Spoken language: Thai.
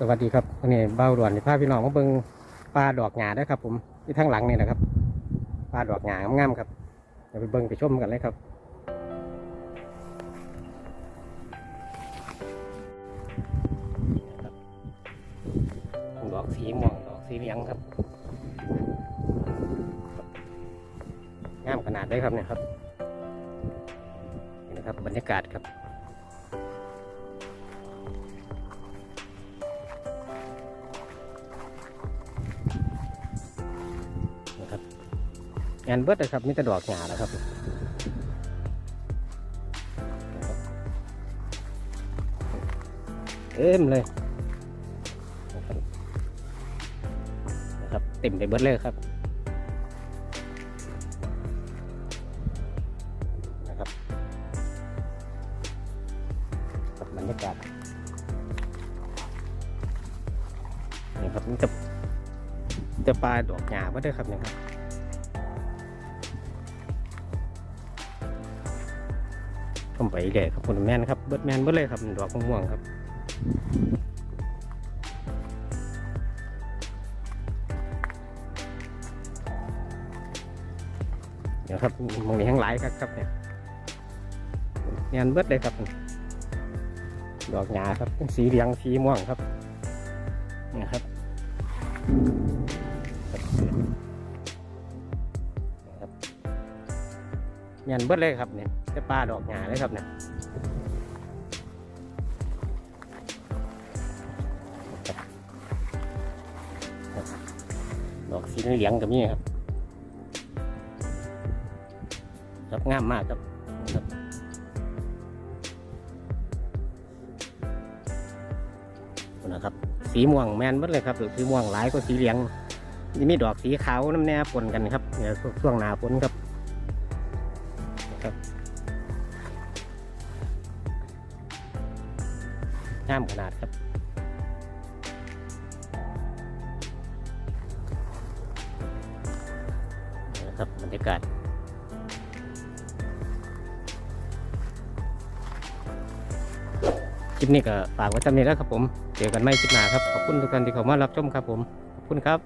สวัสดีครับวันนี้เบ้าด่วนที่พาพี่น้องมาเบิ่งปลาดอกหงาด้อครับผมที่ทั้งหลังนี่นะครับปลาดอกหงางามๆครับเดี๋ยวไปเบิ่งไปชมกันเลยครับดอกสีม่วงดอกสีเหลืองครับงามขนาดเลยครับเนี่ยครับนี่นะครับบรรยากาศครับ งานเบิดเลยครับมีแต่ดอกหงาแล้วครับเต็มเลยนะครับเต็มไปเบิดเลยครับนะครับบบรรยากาศนี่ครับมันจะจะปลาดอกหงาเบิดเลยครับเนี่ยครับ ผมไปเลยครับคุณแมนครับเบิร์ดแมนเบิร์ดเลยครับดอกม่วงครับเดี๋ยวครับมองนี้ทั้งหลายครับครับเนี่ยแมนเบิร์ดเลยครับ ดอกหญ้าครับสีเหลืองสีม่วงครับเนี่ยครับ แมนเบิดเลยครับเนี่ยจะปลาดอกหญ้าเลยครับเนี่ยดอกสีเหลืองกับนี่ครับครับงามมากครับนะครับ สีม่วงแมนหมดเลยครับหรือสีม่วงหลายกว่าสีเหลืองนี่มีดอกสีขาวน้ำแน่ปนกันครับเนี่ยช่วงหนาฝนครับ งามขนาดครับนะครับบรรยากาศคลิปนี้ก็ฝากไว้จำนี้แล้วครับผม เจอกันไม่คลิปหน้าครับ ขอบคุณทุกท่านที่เข้ามารับชมครับผม ขอบคุณครับ